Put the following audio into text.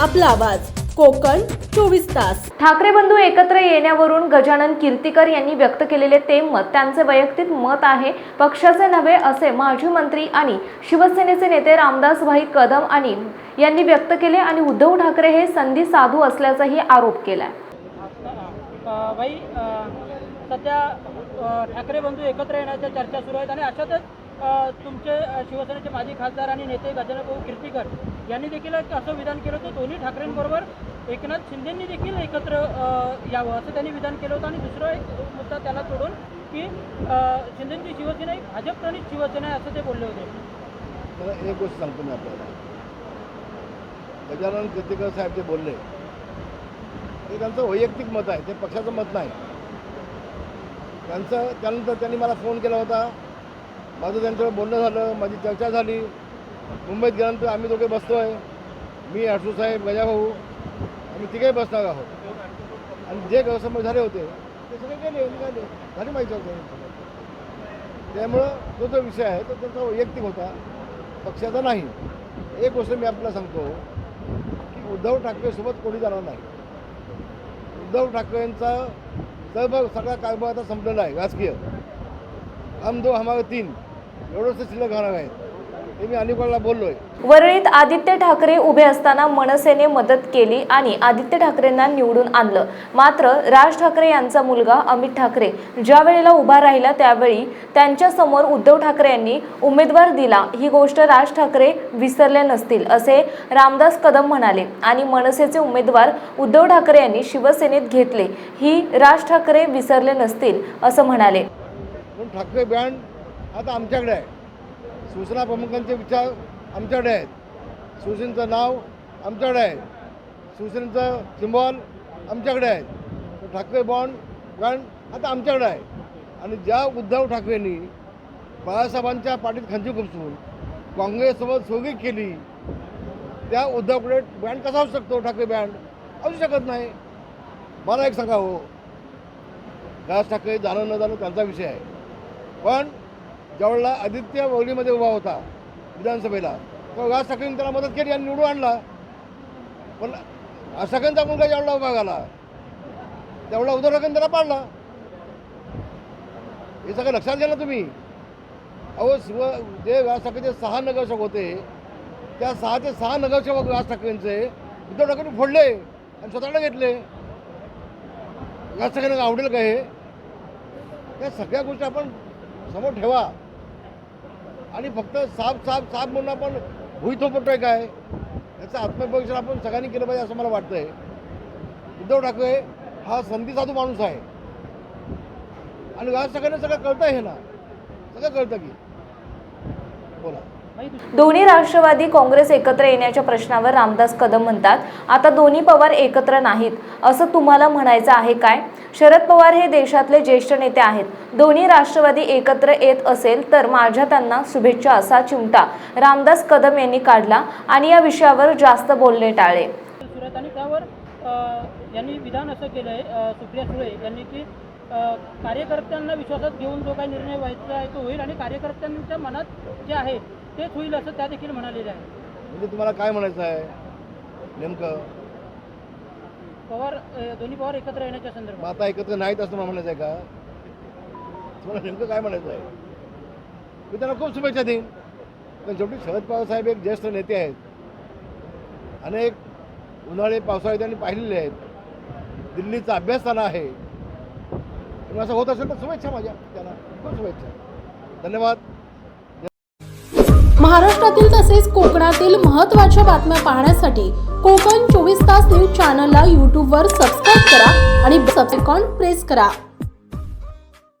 आपला आवाज. कोकण चोवीस तास. ठाकरे बंधू एकत्र येण्यावरून गजानन कीर्तीकर यांनी व्यक्त केलेले ते मत त्यांचे वैयक्तिक मत आहे. पक्षाचे नव्हे असे माजी मंत्री आणि शिवसेनेचे नेते रामदास भाई कदम आणि यांनी व्यक्त केले आणि उद्धव ठाकरे हे संधी साधू असल्याचाही आरोप बाई अ, सध्या ठाकरे बंधू एकत्र येण्याच्या चर्चा सुरू आहेत आणि अशातच तुमचे शिवसेनेचे माजी खासदार आणि नेते गजानभाऊ कीर्तीकर यांनी देखील एक असं विधान केलं होतं दोन्ही ठाकरेंबरोबर एकनाथ शिंदेंनी देखील एकत्र यावं असं त्यांनी विधान केलं होतं. आणि दुसरा एक मुद्दा त्याला सोडून की शिंदेंची शिवसेना ही भाजप शिवसेना आहे असं ते बोलले होते. मला एक गोष्ट सांगतो मी आपल्याला. गजानन कीर्तिकर साहेब जे बोलले ते त्यांचं वैयक्तिक मत आहे ते पक्षाचं मत नाही. त्यांचं त्यानंतर त्यांनी मला फोन केला होता. माझं त्यांच्यावर बोलणं झालं माझी चर्चा झाली. मुंबईत गेल्यानंतर आम्ही दोघे बसतो आहे. मी हर्षू साहेब गजाभाऊ आम्ही तिघे बसणार आहोत. आणि जे गैरसमज झाले होते ते सगळे गेले निघाले. झाली माहिती होतं त्यामुळं तो जो विषय आहे तो त्यांचा वैयक्तिक होता. पक्षाचा नाही. एक गोष्ट मी आपल्याला सांगतो की उद्धव ठाकरेसोबत कोणी जाणार नाही. उद्धव ठाकरेंचा सहभाग सगळा कारभार आता संपलेला आहे राजकीय. हम दो हमारे तीन. एवढंच शिल्लक राहणार आहेत. हे मी वरळीत आदित्य ठाकरे उभे असताना मनसेने मदत केली आणि आदित्य ठाकरेंना निवडून आणलं. मात्र राज ठाकरे यांचा मुलगा अमित ठाकरे ज्या वेळेला उभा राहिला त्यावेळी त्यांच्यासमोर उद्धव ठाकरे यांनी उमेदवार दिला. ही गोष्ट राज ठाकरे विसरले नसतील असे रामदास कदम म्हणाले आणि मनसेचे उमेदवार उद्धव ठाकरे यांनी शिवसेनेत घेतले. ही राज ठाकरे विसरले नसतील असं म्हणाले. ठाकरे आता आमच्याकडे आहे. सूचना प्रमुखांचे विचार आमच्याकडे आहेत. शिवसेनेचं नाव आमच्याकडे आहे. शिवसेनेचं सिम्बॉल आमच्याकडे आहेत ठाकरे बॉन्ड ब्रँड आता आमच्याकडे आहे. आणि ज्या उद्धव ठाकरेंनी बाळासाहेबांच्या पाठीत खंजी खुपसून काँग्रेससोबत सोगी केली त्या उद्धवकडे ब्रँड कसा असू शकतो? ठाकरे ब्रँड असू शकत नाही. मला एक सांगा हो राज ठाकरे जाणं न जाणं त्यांचा विषय आहे. पण ज्यावेळेला आदित्य वगळीमध्ये उभा होता विधानसभेला तो राज ठाकरेंनी त्याला मदत केली आणि निवडून आणला. पण राज मुलगा ज्यावेळेला उभा झाला त्यावेळेला उद्धव त्याला पाडला. हे सगळं लक्षात घ्या ना तुम्ही. अहो शिव जे राज ठाकरेचे सहा नगरसेवक होते त्या सहाचे सहा नगरसेवक राज ठाकरेंचे उद्धव ठाकरे फोडले आणि स्वतःला घेतले. राज ठाकरेंना आवडेल का हे? या सगळ्या गोष्टी आपण समोर ठेवा. आणि फक्त साप साप साप म्हणून आपण भुईतो पडतोय काय? याचं आत्मपरीक्षण आपण सगळ्यांनी केलं पाहिजे असं मला वाटतंय. उद्धव ठाकरे हा संधी साधू माणूस आहे. आणि या सगळ्यांना सगळं कळतं हे ना? सगळं कळतं की. बोला. दोन्ही राष्ट्रवादी काँग्रेस एकत्र येण्याच्या प्रश्नावर रामदास कदम म्हणतात आता दोन्ही पवार एकत्र नाहीत असं तुम्हाला म्हणायचं आहे काय? शरद पवार हे देशातले ज्येष्ठ नेते आहेत. दोन्ही राष्ट्रवादी एकत्र येत असेल तर माझ्या त्यांना शुभेच्छा असा चिमटा रामदास कदम यांनी काढला आणि या विषयावर जास्त बोलणे टाळले त्यावर यांनी विधान असं केलं आहे सुप्रिया सुळे यांनी की कार्यकर्त्यांना विश्वासात घेऊन जो काही निर्णय व्हायचा आहे तो होईल आणि कार्यकर्त्यांच्या मनात जे आहे तेच होईल असं त्या देखील म्हणालेले आहे म्हणजे तुम्हाला काय म्हणायचं आहे? नेमकं? पवार दोन्ही पवार एकत्र येण्याच्या संदर्भात. आता एकत्र नाहीत असं मला म्हणायचं आहे का? तुम्हाला नेमकं काय म्हणायचं आहे? मी त्यांना खूप शुभेच्छा देईन. पण शेवटी शरद पवार साहेब एक ज्येष्ठ नेते आहेत. अनेक उन्हाळे पावसाळे त्यांनी पाहिलेले आहेत. दिल्लीचा अभ्यासताना आहे. तुम्ही असं होत असेल तर शुभेच्छा माझ्या त्याला खूप शुभेच्छा. धन्यवाद. महाराष्ट्रातील तसेच कोकणातील महत्त्वाच्या बातम्या पाहण्यासाठी कोकण चोवीस तास न्यूज चॅनलला यूट्यूबवर सबस्क्राईब करा आणि सबसेकॉन प्रेस करा.